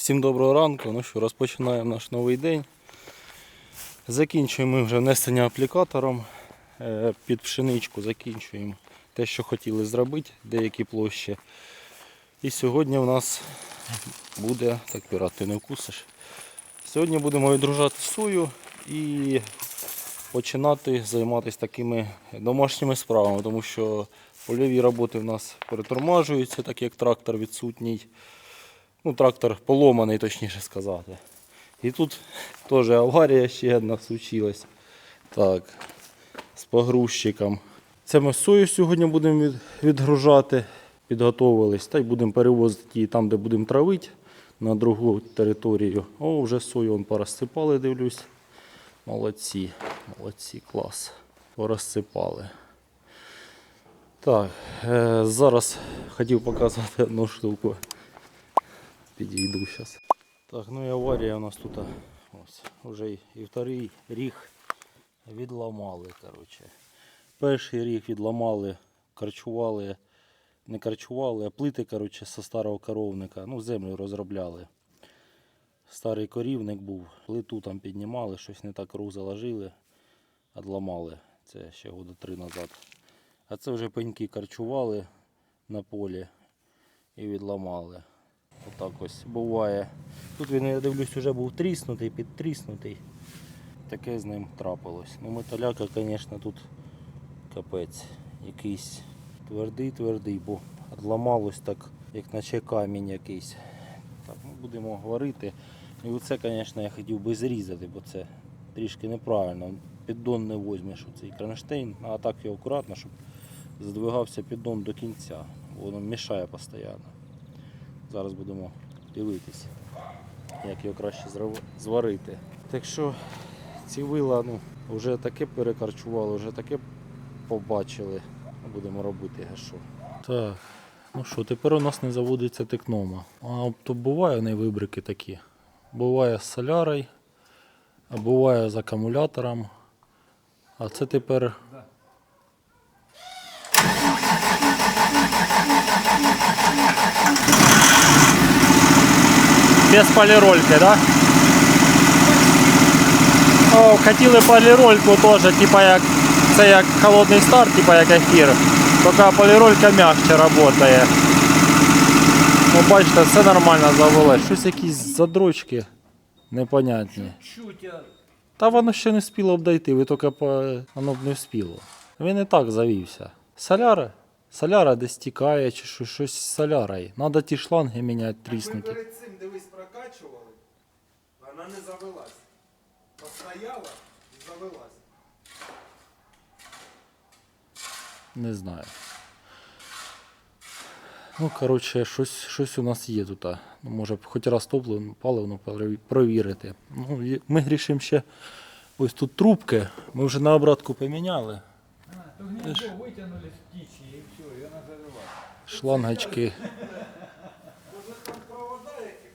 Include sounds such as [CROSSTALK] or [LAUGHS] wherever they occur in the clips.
Всім доброго ранку. Ну що, розпочинаємо наш новий день. Закінчуємо вже внесення аплікатором е, під пшеничку. Закінчуємо те, що хотіли зробити, деякі площі. І сьогодні у нас буде, так пірат, ти не вкусиш. Сьогодні будемо відгружати сою і починати займатися такими домашніми справами, тому що польові роботи в нас перетормажуються, так як трактор відсутній. Ну, трактор поломаний, точніше сказати. І тут теж аварія ще одна случилась. Так, з погрузчиком. Це ми сою сьогодні будемо відгружати. Підготовились. Та й будемо перевозити її там, де будемо травити, на другу територію. О, вже сою вон порозсипали, дивлюсь. Молодці, молодці, клас. Порозсипали. Так, е, зараз хотів показати одну штуку. Підійду зараз. Так, ну і аварія у нас тут ось, вже і, вторий ріг відламали. Коротше. Перший ріг відламали, карчували, не карчували, а плити коротше, зі старого коровника. Ну, землю розробляли. Старий корівник був, плиту там піднімали, щось не так рух заложили, відламали. Це ще года три назад. А це вже пеньки карчували на полі і відламали. Отак ось буває. Тут він, я дивлюсь, вже був тріснутий, підтріснутий. Таке з ним трапилось. Ну, металяка, звісно, тут капець. Якийсь твердий-твердий, бо відламалось так, як наче камінь якийсь. Так, ну, будемо говорити. І оце, звісно, я хотів би зрізати, бо це трішки неправильно. Піддон не возьмеш у цей кронштейн, а так його акуратно, щоб задвигався піддон до кінця. Воно мішає постійно. Зараз будемо дивитися, як його краще зварити. Так що ці вила ну, вже таке перекарчували, вже таке побачили. Будемо робити а. Так, ну що, тепер у нас не заводиться текнома. А то буває в неї вибрики такі. Буває з солярою, а буває з акумулятором. А це тепер без полірольки, да? О, хотіли полірольку теж, типа як це як холодний старт, типа як ефір. Тільки поліролька м'якше працює. Ну бачите, все нормально завелось. Щось якісь задрочки непонятні. Та воно ще не спіло б дойти, ви тільки по... воно б не вспіло. Він і так завівся. Соляра? Соляра десь тікає чи щось, щось з солярою. Надо ті шланги міняти Ви тріснуті. перед цим дивись прокачували, вона не завелась. Постояла і завелась. Не знаю. Ну, коротше, щось, щось у нас є тут. Ну, може, хоч раз топливо, паливно провірити. Ну, ми грішимо ще ось тут трубки. Ми вже на обратку поміняли. То гнездо вытянули с птичьи и все, и она завелась. Шлангочки.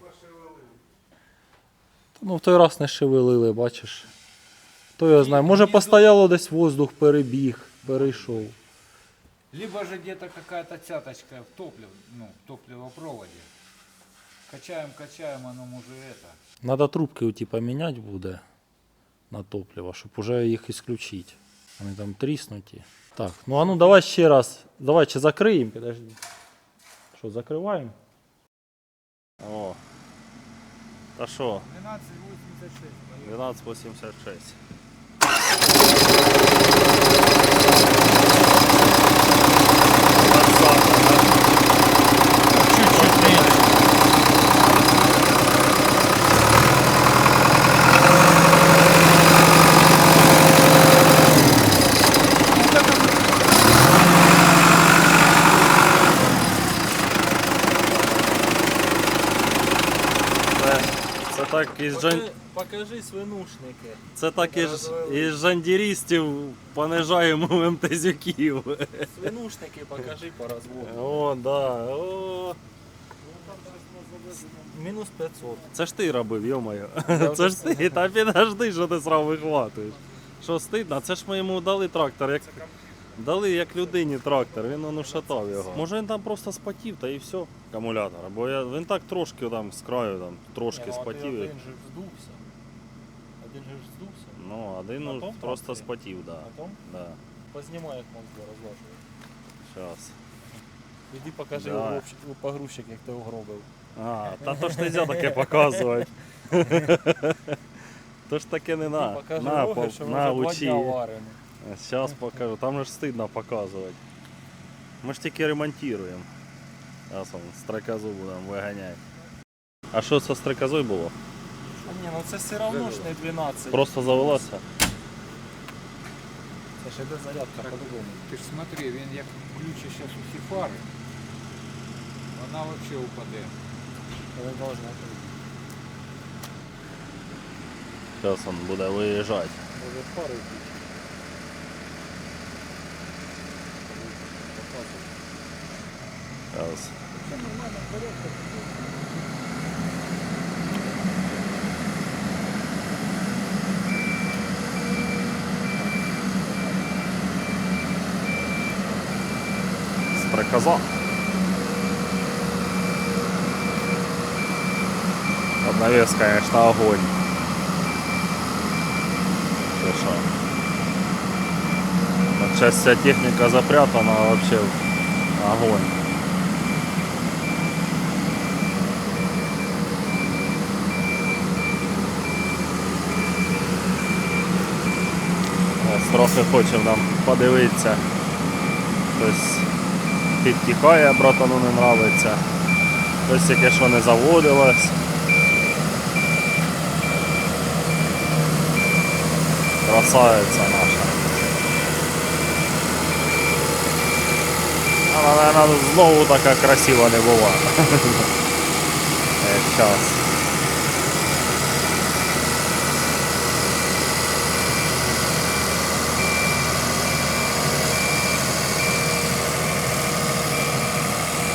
Пошевелили? Ну, в той раз не шевелили, бачиш. Хто його знає. Може, постояло десь воздух, перебіг, перейшов. Либо же где-то какая-то цяточка в топлив, ну, в топливопроводе. Качаем, качаем, оно может это. Надо трубки оті поміняти буде на топливо, щоб уже їх ісключити. Вони там тріснуті. Так, ну а ну давай ще раз. Давай чи закриємо, підожди. Що, закриваємо? О. Та що, 12,86. 1286. Чуть-чуть меньше. Це, це жан... Покажи свинушники. Це так із, із жандірістів понижаємо МТЗюків. Свинушники покажи по розводу. О, да. О. Мінус 500. Це ж ти робив, йомаю. Це ж ти, та підожди, що ти сразу вихватуєш. Що стидно? Це ж ми йому дали трактор. Як... Дали як людині трактор, він он ушатав його. Може він там просто спотів та і все, акумулятор. Бо я, він так трошки там з краю там, трошки спотів. і- Один же здувся. Один же ж здувся. Ну, один ну, просто тракторі? спотів, да. А там да. познімай, як мозги розлажує. Щас. Іди покажи Да. угробщик, погрузчик, як ти угробив. А, та то ж не можна таке показувати. [LAUGHS] То ж таке не на. покажи На, Роги, по- що ми на вже два учи. дня варимо. Зараз покажу. Там же ж стидно показувати. Ми ж тільки ремонтуємо. Зараз он стрекозу будемо виганяти. А що це стрекозою було? А ні, ну це все одно ж не 12. Просто завелося? Це ж іде зарядка по-любому. Ти ж смотри, він як включить зараз усі фари, вона взагалі упаде. Але должна бути. Зараз він буде виїжджати. Може пари йдуть. понравился. Строкоза. Навес, конечно, огонь. Сейчас вся техника запрятана, а вообще огонь. Трохи хочемо нам подивитися. Хтось підтікає, братану не нравиться. Хтось яке що не заводилось. Красавиця наша. Вона, наверное, знову така красива не була. [LAUGHS] Як час.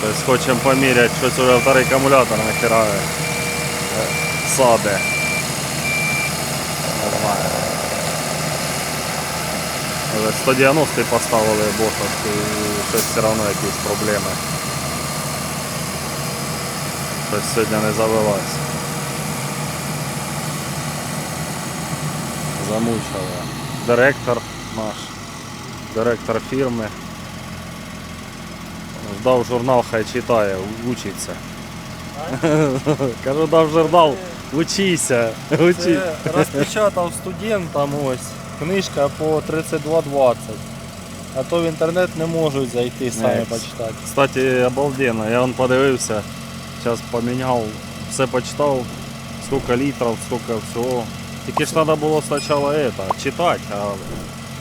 Тобто хочемо поміряти, щось уже вторий акумулятор нахерає. Е, Саде. Нормально. Вже 190 поставили бошовський і щось все одно якісь проблеми. Щось сьогодні не завелось. Замучили. Директор наш. Директор фірми. Дав журнал, хай читає, учиться. [LAUGHS] Кажу, дав журнал, учися. Учись. Це розпечатав студентам ось книжка по 32,20. А то в інтернет не можуть зайти самі Е, почитати. Кстати, обалденно. Я он подивився, зараз поміняв, все почитав, сколько літрів, сколько всього. Тільки ж треба було спочатку это, читати, а,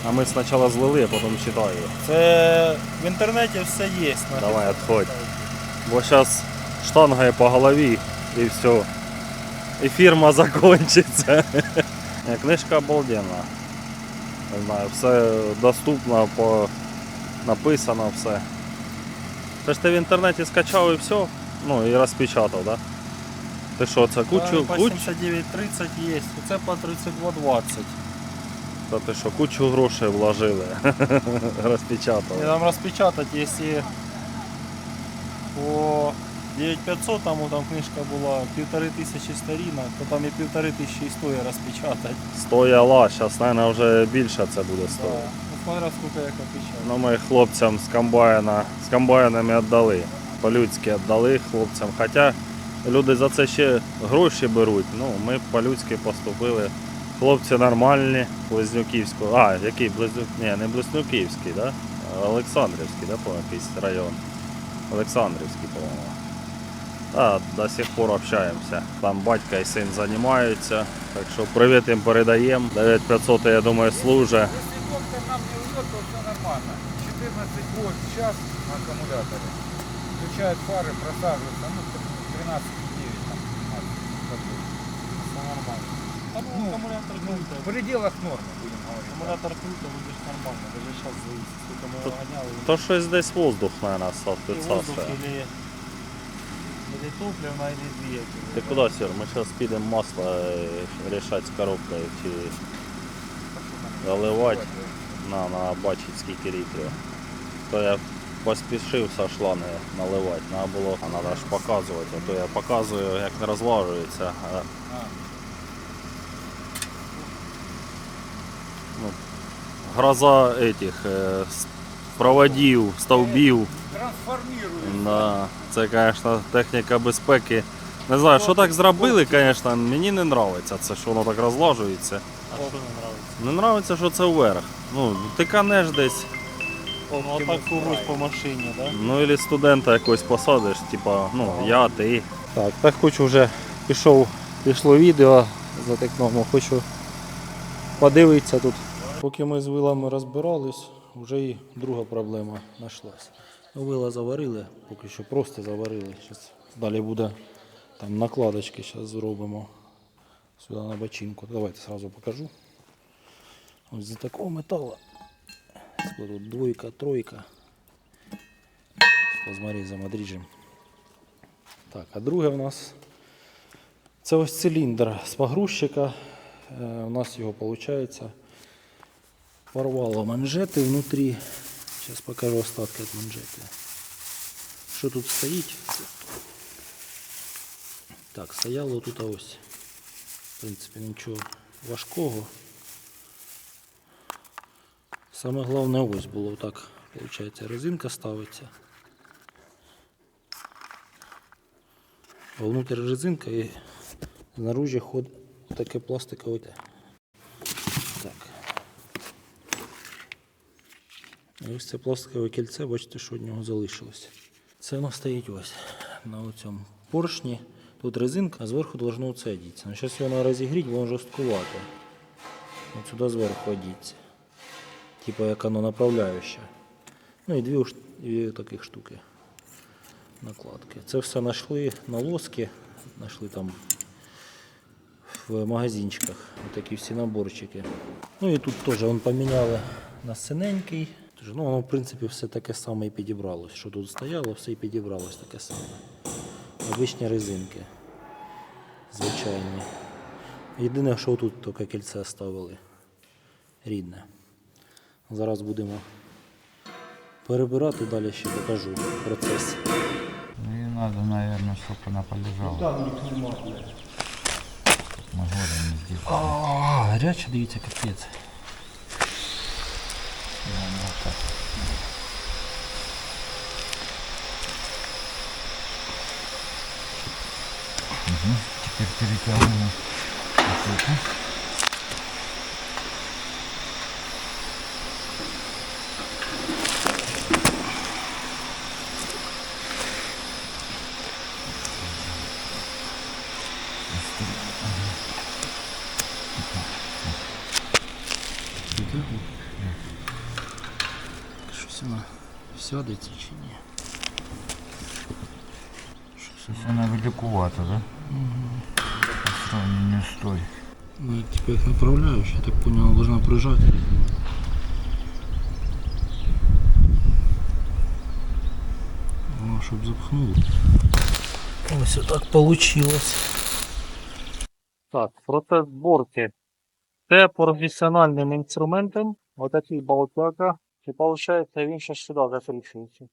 а ми спочатку злили, а потім читаю. Це в інтернеті все є. на Давай, відходь. Бо зараз штангає по голові і все. І фірма [LAUGHS] закончиться. Книжка обалденна. Не знаю, все доступно, по... написано все. Це ж ти в інтернеті скачав і все, ну і розпечатав, да? Ти що, це кучу, по кучу, 79,30 є. Це по 32,20. Та ти що, кучу грошей вложили, [LAUGHS] І розпечатали. там розпечатати, якщо по 9500 там, там книжка була півтори тисячі сторінок, то там і півтори тисячі історії розпечатати. Стояла, зараз, мабуть, вже більше це буде стоїти. Ну, смотря скільки як опечатати. Ну, ми хлопцям з комбайна, з комбайнами віддали. По-людськи віддали хлопцям. Хоча люди за це ще гроші беруть. Ну, ми по-людськи поступили. Хлопці нормальні, Близнюківського. А, який Близнюк? Ні, не Близнюківський, да? Олександрівський, да, по якийсь район. Олександрівський, по-моєму. А, до сих пор общаємося. Там батько і син займаються. Так що привіт їм передаємо. 9500, я думаю, служить. Доктор нам не врет, то все нормально. 14 вольт в час на аккумуляторе. Включает фары, просаживается, ну, 13,9 там. 15, Все нормально. Та ну, акумулятор ну, круто. в пределах нормы, будем говорить. Акумулятор круто, буде нормально. Даже зараз зависит, скільки ми То- його ганяли. То щось десь воздух, наверное, підсасує. или, или топливно, или двигатель. Ти куди, Сір? Ми зараз підемо масло е, рішати з коробкою чи заливати. На, на бачить скільки літрів. То я поспішив со шлани наливати, треба було, а треба ж показувати, а то я показую, як не розлажується. А, гроза этих е, проводів, стовбів. трансформирует. Да, це, звісно, техніка безпеки. Не знаю, що так зробили, звісно, мені не подобається це, що воно так розлажується. А що не подобається? Не подобається, що це вверх. Ну, ти канеш десь, Ну, а так когось по машині, так? ну і студента якось посадиш, типа, ну, я, ти. Так, так хочу вже пішов, пішло відео за текном, хочу подивитися тут. Поки ми з вилами розбирались, вже і друга проблема знайшлась. Ну, Вила заварили, поки що просто заварили. Щас далі буде там накладочки, зараз зробимо сюди на бочинку. Давайте сразу покажу. Ось з такого металу. Тут двойка, тройка. З одріжемо. Так, а друге в нас це ось циліндр з погрузчика. Е, У нас його виходить. Порвало манжети внутрі. Зараз покажу остатки від манжети. Що тут стоїть? Так, стояло тут ось. В принципі, нічого важкого. Саме головне ось було так. Виходить, резинка ставиться. Внутрі резинка і знаружі ход таке пластикове. Ось це пластикове кільце, бачите, що від нього залишилось. Це воно стоїть ось на цьому поршні. Тут резинка, а зверху должно це одіться. Ну, зараз його треба розігріти, воно жорсткувато. От сюди зверху одіться. Типа як воно направляюче. Ну і дві, дві таких штуки накладки. Це все знайшли на лоски, знайшли там в магазинчиках. Такі всі наборчики. Ну і тут теж поміняли на синенький. Тож, Ну, воно, в принципі, все таке саме і підібралось. Що тут стояло, все і підібралось таке саме. Обичні резинки. Звичайні. Єдине, що тут тільки кільце ставили. Рідне. Зараз будемо перебирати, далі ще покажу процес. Ну, и надо, наверное, чтобы она полежала. Да, не сделать. А, гаряче, дивіться, капець. Теперь перетягиваем. Вот это. Сядеться чи ні? Великовата, да? По сравнению с той. Ну, типа як направляюча, я так понял, должна прижати. Ну, щоб запхнуло. Ось так получилось. Так, процес зборки. Це професіональним інструментом. Отакий болтяка. І виходить, він ще сюди закручується.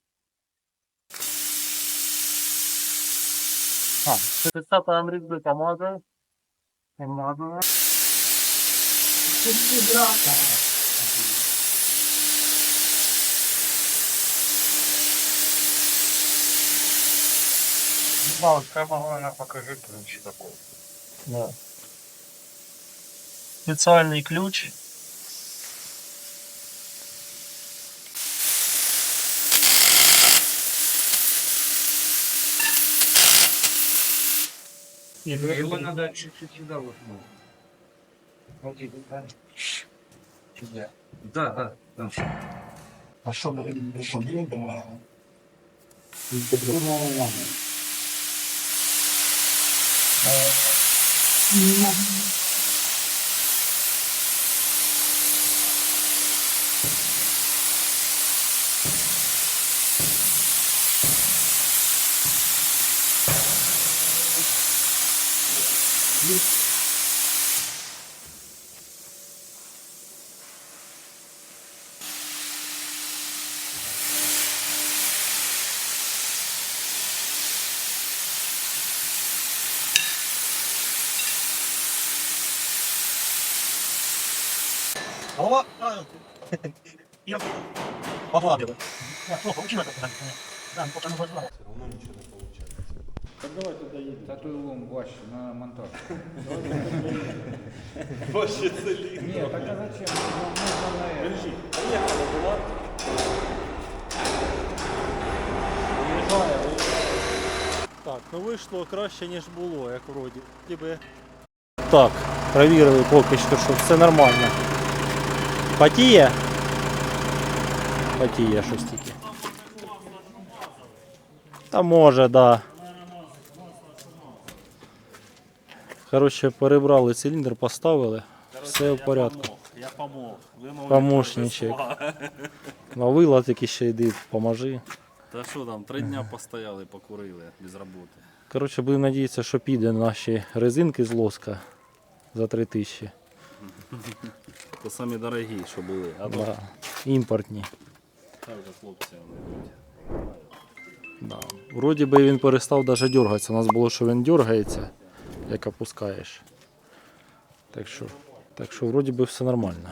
А, це цапа Андрій помагає. Помагає. Да, треба головне покажи ключ такой. Да. Спеціальний ключ. Нет, ну, его надо чуть-чуть сюда вот. Ну. Окей, да. Сюда. Да, да. А что мы пришли? Не Голова. Я погладил. Я плохо учил это. Да, пока не возьму. Та той лом важче на монтаж. Ваші циліндри. Ні, так а зачем? Нужно на это. Так, ну вийшло краще, ніж було, як вроді. Так, перевірили поки що, що все нормально. Потіє? Потіє щось тільки. Та може, так. Да. Коротше, перебрали циліндр, поставили. Все в порядку. Я помог. Помощничек. На вилад який ще йди, поможи. Та що там, три дня постояли, покурили без роботи. Коротше, будемо надіятися, що піде наші резинки з лоска за 3 тисячі. То самі дорогі, що були. А то Да. Імпортні. так же хлопці вони йдуть. Да. Вроді би він перестав навіть дергатися. У нас було, що він дергається, як опускаєш. Так що, так що вроді би все нормально.